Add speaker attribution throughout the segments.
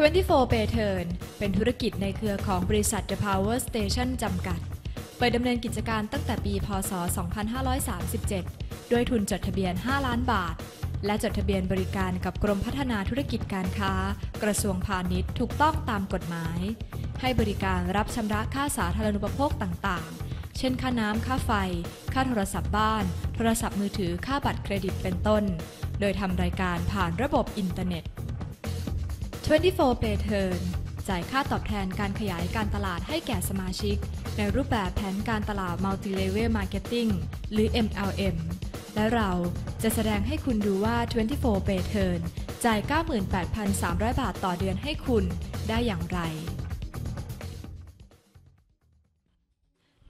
Speaker 1: 24 p a y Turn เป็นธุรกิจในเครือของบริษัท The Power Station จำกัด เปิดดำเนินกิจการตั้งแต่ปี พศ 2537 ด้วยทุนจดทะเบียน 5 ล้านบาท และจดทะเบียนบริการกับกรมพัฒนาธุรกิจการค้า กระทรวงพาณิชย์ถูกต้องตามกฎหมาย ให้บริการรับชำระค่าสาธารณูปโภคต่างๆ เช่น ค่าน้ำ ค่าไฟ ค่าโทรศัพท์บ้าน โทรศัพท์มือถือ ค่าบัตรเครดิต เป็นต้น โดยทำรายการผ่านระบบอินเทอร์เน็ต 24 Pay Turn จ่ายค่าตอบแทนการขยายการตลาดให้แก่สมาชิก ในรูปแบบแผนการตลาด Multi Level Marketing หรือ MLM และเราจะแสดงให้คุณดูว่า 24 Pay Turn จ่าย 98,300 บาทต่อเดือนให้คุณได้อย่างไร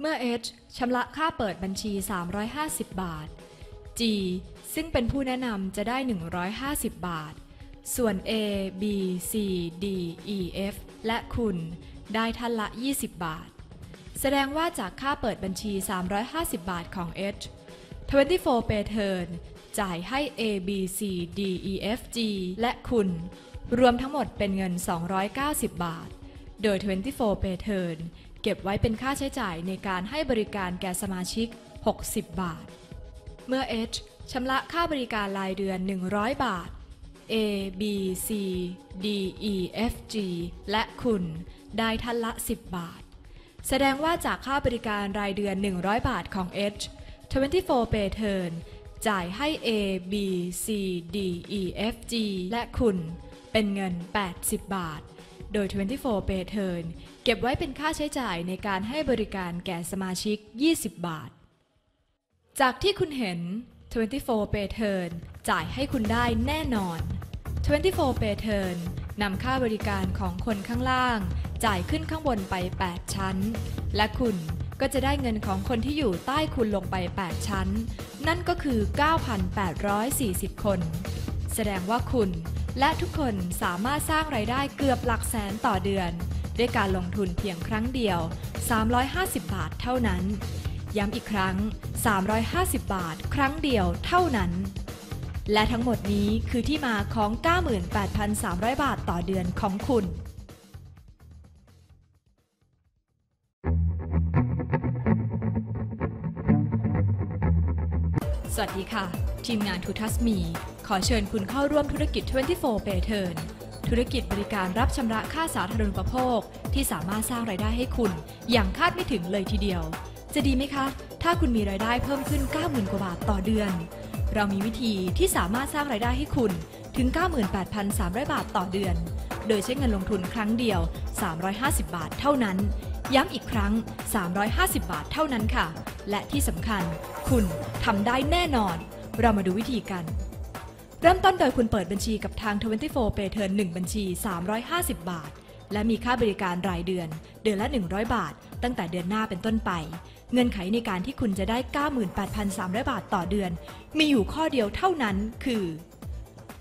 Speaker 1: เมื่อ H ชำระค่าเปิดบัญชี 350 บาท G ซึ่งเป็นผู้แนะนำจะได้ 150 บาท ส่วน A B C D E F และคุณ ได้ท่านละ 20 บาท แสดงว่าจากค่าเปิดบัญชี 350 บาทของ H 24 Pay Turn จ่ายให้ A B C D E F G และคุณ รวมทั้งหมดเป็นเงิน 290 บาท โดย 24 Pay Turn เก็บไว้เป็นค่าใช้จ่ายในการให้บริการแก่สมาชิก 60 บาท เมื่อ H ชำระค่าบริการรายเดือน 100 บาท A B C D E F G และคุณ ได้ท่านละ 10 บาท แสดงว่าจากค่าบริการรายเดือน 100 บาทของ H 24 Pay Turn จ่ายให้ A B C D E F G และคุณ เป็นเงิน 80 บาท โดย 24 Pay Turn เก็บไว้เป็นค่าใช้จ่ายในการให้บริการแก่สมาชิก 20 บาท จากที่คุณเห็น 24 Pay Turn จ่ายให้คุณได้แน่นอน 24 Pay Turn นำค่าบริการของคนข้างล่าง จ่ายขึ้นข้างบนไป 8 ชั้น และคุณก็จะได้เงินของคนที่อยู่ใต้คุณลงไป 8 ชั้น นั่นก็คือ 9,840 คน แสดงว่าคุณและทุกคนสามารถสร้างไรายได้เกือบหลักแสนต่อเดือน ด้วยการลงทุนเพียงครั้งเดียว 350 บาทเท่านั้น ย้ำอีกครั้ง 350 บาท ครั้งเดียวเท่านั้น และทั้งหมดนี้คือที่มาของ 98,300 บาทต่อเดือนของคุณสวัสดีค่ะ ทีมงานทูทัสมี ขอเชิญคุณเข้าร่วมธุรกิจ 24 Pay Turn ธุรกิจบริการรับชำระค่าสาธารณูปโภค ที่สามารถสร้างไรายได้ให้คุณ อย่างคาดไม่ถึงเลยทีเดียว จะดีไหมคะ ถ้าคุณมีรายได้เพิ่มขึ้น 90,000 กว่าบาทต่อเดือน เรามีวิธีที่สามารถสร้างรายได้ให้คุณถึง 98,300 บาทต่อเดือน โดยใช้เงินลงทุนครั้งเดียว 350 บาทเท่านั้น ย้ำอีกครั้ง 350 บาทเท่านั้นค่ะ และที่สำคัญ คุณทำได้แน่นอน เรามาดูวิธีกัน เริ่มต้นโดยคุณเปิดบัญชีกับทาง 24 Pay Turn 1 บัญชี 350 บาท และมีค่าบริการรายเดือน เดือนละ 100 บาท ตั้งแต่เดือนหน้าเป็นต้นไป เงื่อนไขในการที่คุณจะได้ 98,300 บาทต่อเดือน มีอยู่ข้อเดียวเท่านั้นคือ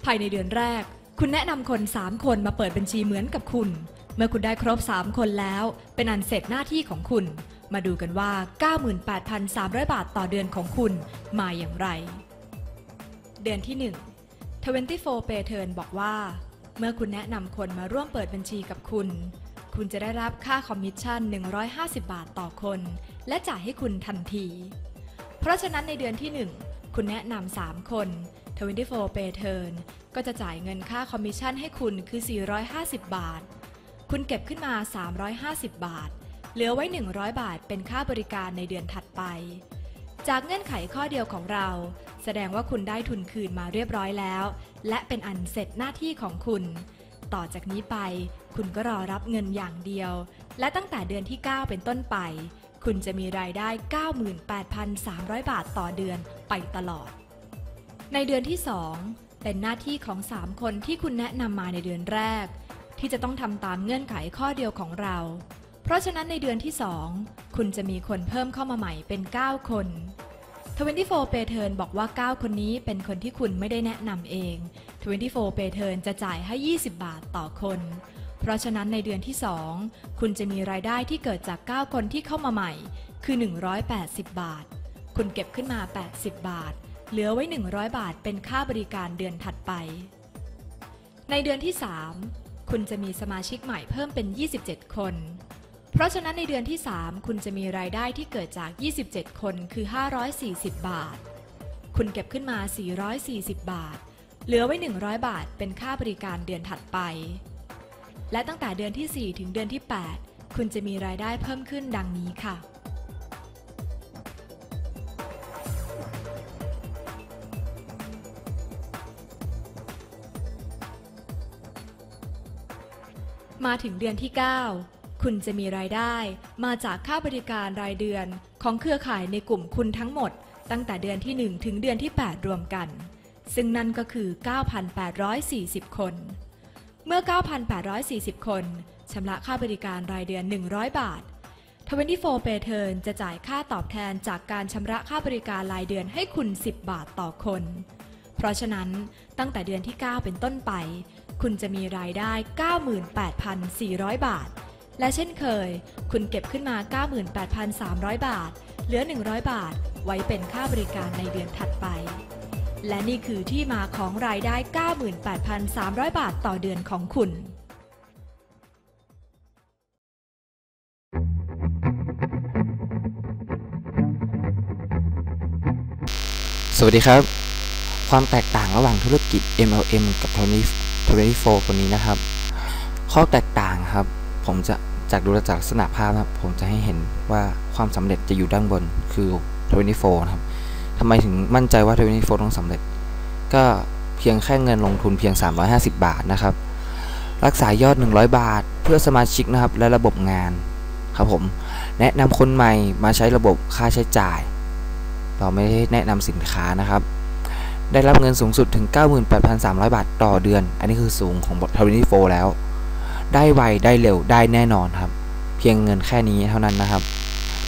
Speaker 1: ภายในเดือนแรก คุณแนะนำคน 3 คนมาเปิดบัญชีเหมือนกับคุณ เมื่อคุณได้ครบ 3 คนแล้ว เป็นอันเสร็จหน้าที่ของคุณ มาดูกันว่า 98,300 บาทต่อเดือนของคุณมาอย่างไร เดือนที่ 1 24 Pay Turn บอกว่า เมื่อคุณแนะนำคนมาร่วมเปิดบัญชีกับคุณ คุณจะได้รับค่าคอมมิชชั่น 150 บาทต่อคน และจ่ายให้คุณทันที เพราะฉะนั้นในเดือนที่ 1 คุณแนะนำ3 คน 24 Pay Turn ก็จะจ่ายเงินค่าคอมมิชชั่นให้คุณคือ 450 บาท คุณเก็บขึ้นมา 350 บาท เหลือไว้ 100 บาทเป็นค่าบริการในเดือนถัดไป จากเงื่อนไขข้อเดียวของเรา แสดงว่าคุณได้ทุนคืนมาเรียบร้อยแล้ว และเป็นอันเสร็จหน้าที่ของคุณ ต่อจากนี้ไป คุณก็รอรับเงินอย่างเดียว และตั้งแต่เดือนที่ 9 เป็นต้นไป คุณจะมีรายได้ 98,300 บาทต่อเดือนไปตลอด ในเดือนที่ 2 เป็นหน้าที่ของ 3 คนที่คุณแนะนำมาในเดือนแรก ที่จะต้องทำตามเงื่อนไขข้อเดียวของเรา เพราะฉะนั้นในเดือนที่ 2 คุณจะมีคนเพิ่มเข้ามาใหม่เป็น 9 คน24 Pay Turn บอกว่า 9 คนนี้เป็นคนที่คุณไม่ได้แนะนำเอง 24 Pay Turn จะจ่ายให้ 20 บาทต่อคน เพราะฉะนั้นในเดือนที่ 2 คุณจะมีรายได้ที่เกิดจาก 9 คนที่เข้ามาใหม่ คือ 180 บาท คุณเก็บขึ้นมา 80 บาท เหลือไว้ 100 บาทเป็นค่าบริการเดือนถัดไป ในเดือนที่ 3 คุณจะมีสมาชิกใหม่เพิ่มเป็น 27 คน เพราะฉะนั้นในเดือนที่ 3 คุณจะมีรายได้ที่เกิดจาก 27 คนคือ 540 บาท คุณเก็บขึ้นมา 440 บาท เหลือไว้ 100 บาทเป็นค่าบริการเดือนถัดไป และตั้งแต่เดือนที่ 4 ถึงเดือนที่ 8 คุณจะมีรายได้เพิ่มขึ้นดังนี้ค่ะ มาถึงเดือนที่ 9 คุณจะมีรายได้ มาจากค่าบริการรายเดือน ของเครือข่ายในกลุ่มคุณทั้งหมด ตั้งแต่เดือนที่ 1 ถึงเดือนที่ 8 รวมกัน ซึ่งนั่นก็คือ 9,840 คน เมื่อ 9,840 คนชำระค่าบริการรายเดือน 100 บาท 24 Pay Turn จะจ่ายค่าตอบแทนจากการชำระค่าบริการรายเดือนให้คุณ 10 บาทต่อคน เพราะฉะนั้นตั้งแต่เดือนที่ 9 เป็นต้นไป คุณจะมีรายได้ 98,400 บาท และเช่นเคย คุณเก็บขึ้นมา 98,300 บาท เหลือ 100 บาท ไว้เป็นค่าบริการในเดือนถัดไป และนี่คือที่มาของรายได้ 98,300 บาทต่อเดือนของคุณ
Speaker 2: สวัสดีครับ ความแตกต่างระหว่างธุรกิจ MLM กับ20 24คนนี้นะครับ ข้อแตกต่างครับ ผมจะ จากดูจากลักษณะภาพนะครับ ผมจะให้เห็นว่าความสำเร็จจะอยู่ด้านบนคือ 24 นะครับทำไมถึงมั่นใจว่า 24 ต้องสำเร็จ ก็เพียงแค่เงินลงทุนเพียง 350 บาทนะครับ รักษายอด 100 บาท เพื่อสมาชิกนะครับ และระบบงานครับผม แนะนำคนใหม่มาใช้ระบบค่าใช้จ่าย เราไม่ได้แนะนำสินค้านะครับ ได้รับเงินสูงสุดถึง 98,300 บาทต่อเดือน อันนี้คือสูงของบททวินีโฟแล้ว ได้ไวได้เร็วได้แน่นอนครับ เพียงเงินแค่นี้เท่านั้นนะครับ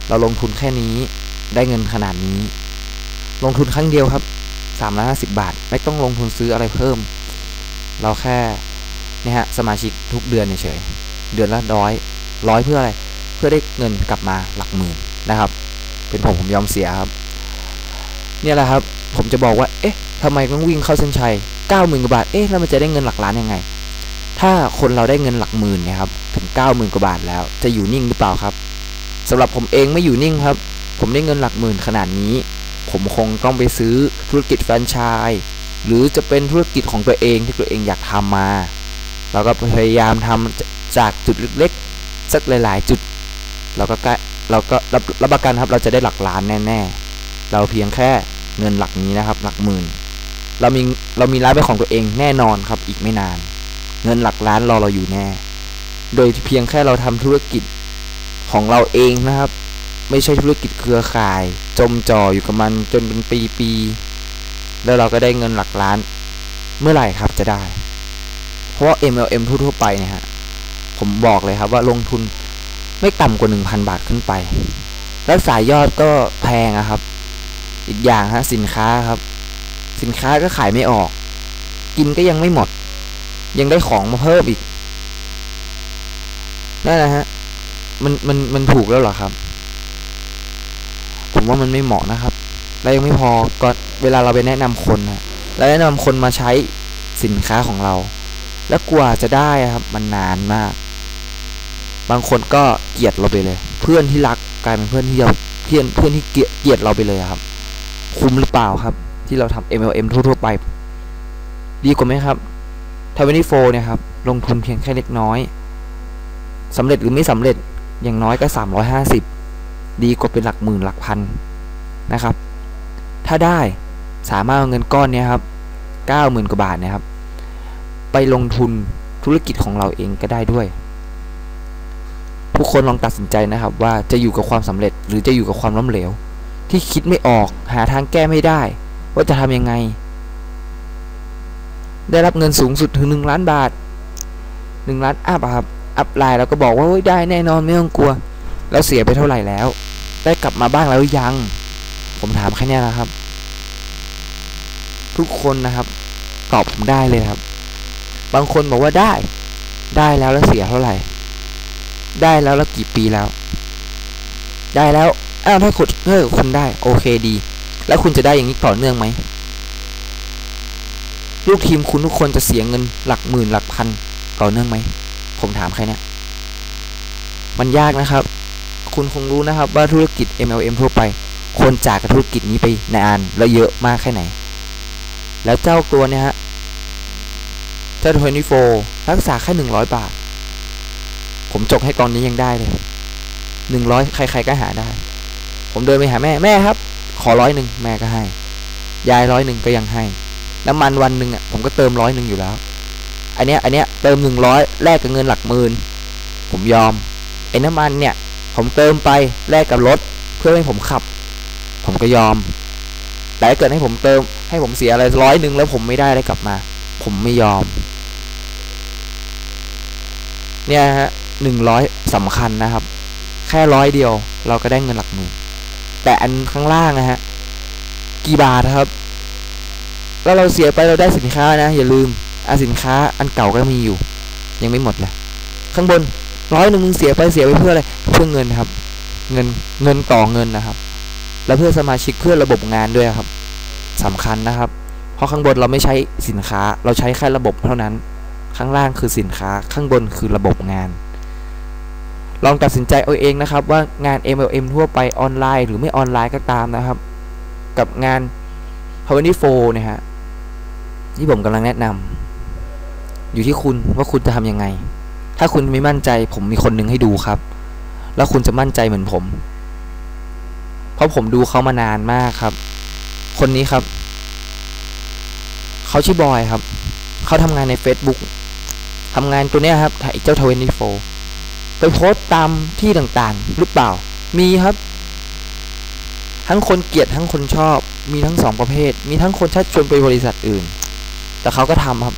Speaker 2: เราลงทุนแค่นี้ได้เงินขนาดนี้ ลงทุนครั้งเดียวครับ350บาท ไม่ต้องลงทุนซื้ออะไรเพิ่ม เราแค่นี่ฮะสมาชิกทุกเดือนเฉยเดือนละร้อยร้อยเพื่ออะไร เพื่อได้เงินกลับมาหลักหมื่นนะครับ เป็นผมผมยอมเสียครับ เนี่ยแหละครับ ผมจะบอกว่า เอ๊ะทำไมต้องวิ่งเข้าเส้นชัย90,000กว่าบาท เอ๊ะแล้วมันจะได้เงินหลักล้านยังไง ถ้าคนเราได้เงินหลักหมื่นนี่ยครับถึง 90,000กว่าบาทแล้ว จะอยู่นิ่งหรือเปล่าครับสำหรับผมเองไม่อยู่นิ่งครับ ผมได้เงินหลักหมื่นขนาดนี้ ผมคงต้องไปซื้อธุรกิจแฟรนไชส์หรือจะเป็นธุรกิจของตัวเองที่ตัวเองอยากทำมา เราก็พยายามทำจากจุดเล็กๆสักหลาย ๆ จุด เราก็เราก็รับรับประกันครับเราจะได้หลักล้านแน่ ๆ เราเพียงแค่เงินหลักนี้นะครับ หลักหมื่น เรามีเรามีร้านเป็นของตัวเองแน่นอนครับอีกไม่นาน เงินหลักล้านรอเราอยู่แน่ โดยเพียงแค่เราทำธุรกิจของเราเองนะครับ ไม่ใช่ธุรกิจเครือข่าย จมจ่ออยู่กับมันจนเป็นปีๆแล้วเราก็ได้เงินหลักล้าน เมื่อไหร่ครับจะได้ เพราะว่า MLM ทั่วๆไปเนี่ยฮะผมบอกเลยครับว่าลงทุนไม่ต่ำกว่า 1,000 บาทขึ้นไป แล้วสายยอดก็แพงนะครับ อีกอย่างฮะสินค้าครับ สินค้าก็ขายไม่ออก กินก็ยังไม่หมด ยังได้ของมาเพิ่มอีกนั่นนะฮะ มันมันมันถูกแล้วเหรอครับ ผมว่ามันไม่เหมาะนะครับแล้วยังไม่พอก็เวลาเราไปแนะนำคนนะแล้วแนะนำคนมาใช้สินค้าของเรา แล้วกว่าจะได้ครับ มันนานมาก บางคนก็เกลียดเราไปเลย เพื่อนที่รักกลายเป็นเพื่อนที่เราเพื่อนเพื่อนที่เกลียดเกลียดเราไปเลยครับ คุ้มหรือเปล่าครับ ที่เราทำ MLM ทั่วๆไป ดีกว่าไหมครับ ทเวนตี้โฟเนี่ยครับลงทุนเพียงแค่เล็กน้อยสำเร็จหรือไม่สำเร็จอย่างน้อยก็ 350 ดีกว่าเป็นหลักหมื่นหลักพันนะครับ ถ้าได้สามารถเอาเงินก้อนนี้ครับ90,000กว่าบาทนะครับ ไปลงทุนธุรกิจของเราเองก็ได้ด้วย ผู้คนลองตัดสินใจนะครับว่าจะอยู่กับความสำเร็จหรือจะอยู่กับความล้มเหลว ที่คิดไม่ออกหาทางแก้ไม่ได้ ว่าจะทำยังไง ได้รับเงินสูงสุดถึง 1 ล้านบาท 1 ล้านอัพครับ อัพไลน์แล้วก็บอกว่าได้แน่นอนไม่ต้องกลัว แล้วเสียไปเท่าไหร่แล้ว ได้กลับมาบ้างแล้วยัง ผมถามแค่นี้นะครับ ทุกคนนะครับ ตอบผมได้เลยครับ บางคนบอกว่าได้ ได้แล้วแล้วเสียเท่าไหร่ ได้แล้วแล้วกี่ปีแล้ว ได้แล้วอ้าวถ้าคุณเออคุณได้ โอเคดี แล้วคุณจะได้อย่างนี้ต่อเนื่องไหม ลูกทีมคุณทุกคนจะเสียเงินหลักหมื่นหลักพันต่อเนื่องไหม ผมถามใครเนี่ยมันยากนะครับ คุณคงรู้นะครับว่าธุรกิจ MLM ทั่วไปควรจากธุรกิจนี้ไปนานและเยอะมากแค่ไหน แล้วเจ้าตัวเนี่ยฮะ เจ้า24รักษาแค่100บาท ผมจกให้ตอนนี้ยังได้เลยหนึ่งร้อยใครๆก็หาได้ ผมเดินไปหาแม่แม่ครับ ขอร้อยหนึ่งแม่ก็ให้ ยายร้อยหนึ่งก็ยังให้ น้ำมันวันหนึ่งอะผมก็เติมร้อยหนึ่งอยู่แล้ว อันเนี้ยอันเนี้ยเติมหนึ่งร้อยแลกกับเงินหลักหมื่นผมยอมไอ้น้ำมันเนี่ย ผมเติมไปแลกกับรถเพื่อให้ผมขับ ผมก็ยอม แต่ถ้าเกิดให้ผมเติม ให้ผมเสียอะไรร้อยหนึ่งแล้วผมไม่ได้อะไรกลับมา ผมไม่ยอม เนี่ยฮะหนึ่งร้อยสำคัญนะครับ แค่ร้อยเดียวเราก็ได้เงินหลักหมื่นแต่อันข้างล่างนะฮะ กี่บาทครับ แล้วเราเสียไปเราได้สินค้านะ อย่าลืมอาสินค้าอันเก่าก็มีอยู่ ยังไม่หมดเลยข้างบนร้อยหนึ่งมึงเสียไปเสียไปเพื่ออะไรเพื่อเงินครับ เงินเงินต่อเงินนะครับ แล้วเพื่อสมาชิกเพื่อระบบงานด้วยครับสำคัญนะครับ เพราะข้างบนเราไม่ใช้สินค้าเราใช้แค่ระบบเท่านั้น ข้างล่างคือสินค้าข้างบนคือระบบงาน ลองตัดสินใจเอาเองนะครับ ว่างาน MLM ทั่วไปออนไลน์ หรือไม่ออนไลน์ก็ตามนะครับ กับงาน p o w e r 4เนี่ยฮะ ที่ผมกำลังแนะนำอยู่ที่คุณว่าคุณจะทำยังไง ถ้าคุณไม่มั่นใจ ผมมีคนหนึ่งให้ดูครับ แล้วคุณจะมั่นใจเหมือนผม เพราะผมดูเขามานานมากครับ คนนี้ครับ เขาชื่อบอยครับ เขาทำงานใน Facebook ทำงานตัวเนี้ยครับถ่ายเจ้าทเวนตี้โฟไปโพสต์ตามที่ต่างๆ หรือเปล่า มีครับ ทั้งคนเกลียดทั้งคนชอบ มีทั้งสองประเภท มีทั้งคนชักชวนไปบริษัทอื่น แต่เขาก็ทำครับ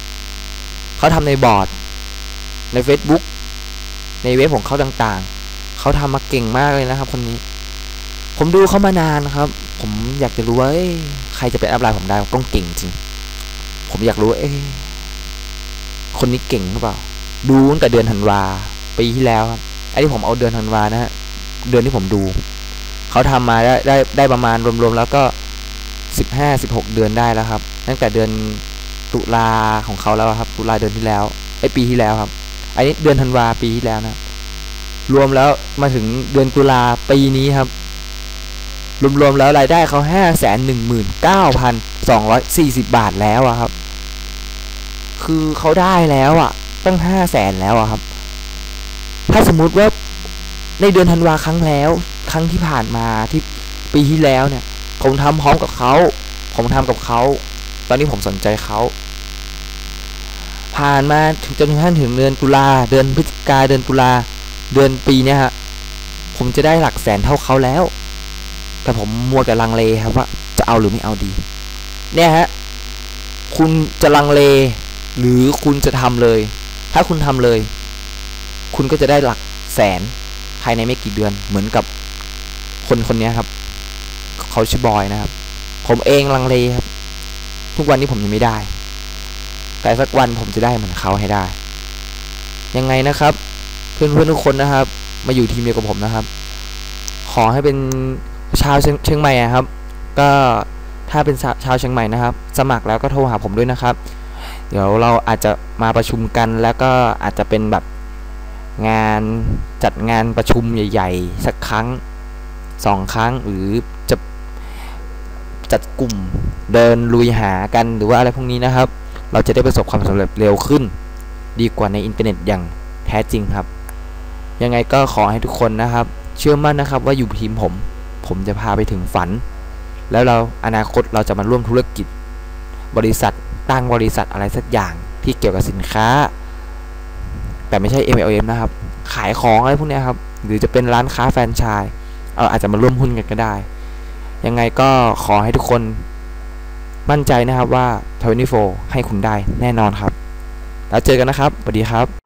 Speaker 2: เขาทำในบอร์ด ใน Facebook ในเว็บของเขาต่างๆ เขาทำมาเก่งมากเลยนะครับ คนนี้ ผมดูเขามานานครับ ผมอยากจะรู้ว่าเอ้ยใครจะเป็นอัพไลน์ผมได้ต้องเก่งจริง ผมอยากรู้เอ้ยคนนี้เก่งหรือเปล่า ดูตั้งแต่เดือนธันวาปีที่แล้วครับไอ้ที่ผมเอาเดือนธันวานะฮะเดือนที่ผมดู เขาทำมาได้ได้ได้ประมาณรวมๆแล้วก็สิบห้าสิบหกเดือนได้แล้วครับ ตั้งแต่เดือน ตุลาของเขาแล้วครับ ตุลาเดือนที่แล้วไอปีที่แล้วครับอันนี้เดือนธันวาปีที่แล้วนะรวมแล้วมาถึงเดือนตุลาปีนี้ครับ รวมๆแล้วรายได้เขาห้าแสนหนึ่งหมื่นเก้าพันสองร้อยสี่สิบบาทแล้วอะครับ คือเขาได้แล้วอะตั้งห้าแสนแล้วอะครับ ถ้าสมมุติว่าในเดือนธันวาครั้งแล้ว ครั้งที่ผ่านมาที่ปีที่แล้วเนี่ย ผมทำพร้อมกับเขา ผมทำกับเขา ตอนนี้ผมสนใจเขา ผ่านมาถึงจนกระทั่งถึงเดือนตุลาเดือนพฤศจิกาเดือนตุลาเดือนปีเนี่ยฮะผมจะได้หลักแสนเท่าเขาแล้ว แต่ผมมัวแต่ลังเลครับว่าจะเอาหรือไม่เอาดี เนี่ยฮะคุณจะลังเล หรือคุณจะทำเลย ถ้าคุณทำเลย คุณก็จะได้หลักแสนภายในไม่กี่เดือนเหมือนกับคนคนนี้ครับ เขาชื่อบอยนะครับ ผมเองลังเลครับ ทุกวันนี้ผมยังไม่ได้ แต่สักวันผมจะได้เหมือนเขาให้ได้ ยังไงนะครับ เพื่อนเพื่อนทุกคนนะครับ มาอยู่ทีมเดียวกับผมนะครับ ขอให้เป็นชาวเชียงใหม่ครับ ก็ถ้าเป็นชาวเชียงใหม่นะครับ สมัครแล้วก็โทรหาผมด้วยนะครับ เดี๋ยวเราอาจจะมาประชุมกันแล้วก็อาจจะเป็นแบบงานจัดงานประชุมใหญ่ ๆ สักครั้งสองครั้งหรือจะจัดกลุ่มเดินลุยหากันหรือว่าอะไรพวกนี้นะครับ เราจะได้ประสบความสำเร็จเร็วขึ้น ดีกว่าในอินเทอร์เน็ตอย่างแท้จริงครับ ยังไงก็ขอให้ทุกคนนะครับ เชื่อมั่นนะครับว่าอยู่ทีมผม ผมจะพาไปถึงฝัน แล้วเราอนาคตเราจะมาร่วมธุรกิจ บริษัทตั้งบริษัทอะไรสักอย่างที่เกี่ยวกับสินค้า แต่ไม่ใช่ MLM นะครับ ขายของอะไรพวกนี้ครับ หรือจะเป็นร้านค้าแฟรนไชส์เอออาจจะมาร่วมหุ้นกันก็ได้ ยังไงก็ขอให้ทุกคน มั่นใจนะครับว่า 24 ให้คุณได้แน่นอนครับ แล้วเจอกันนะครับสวัสดีครับ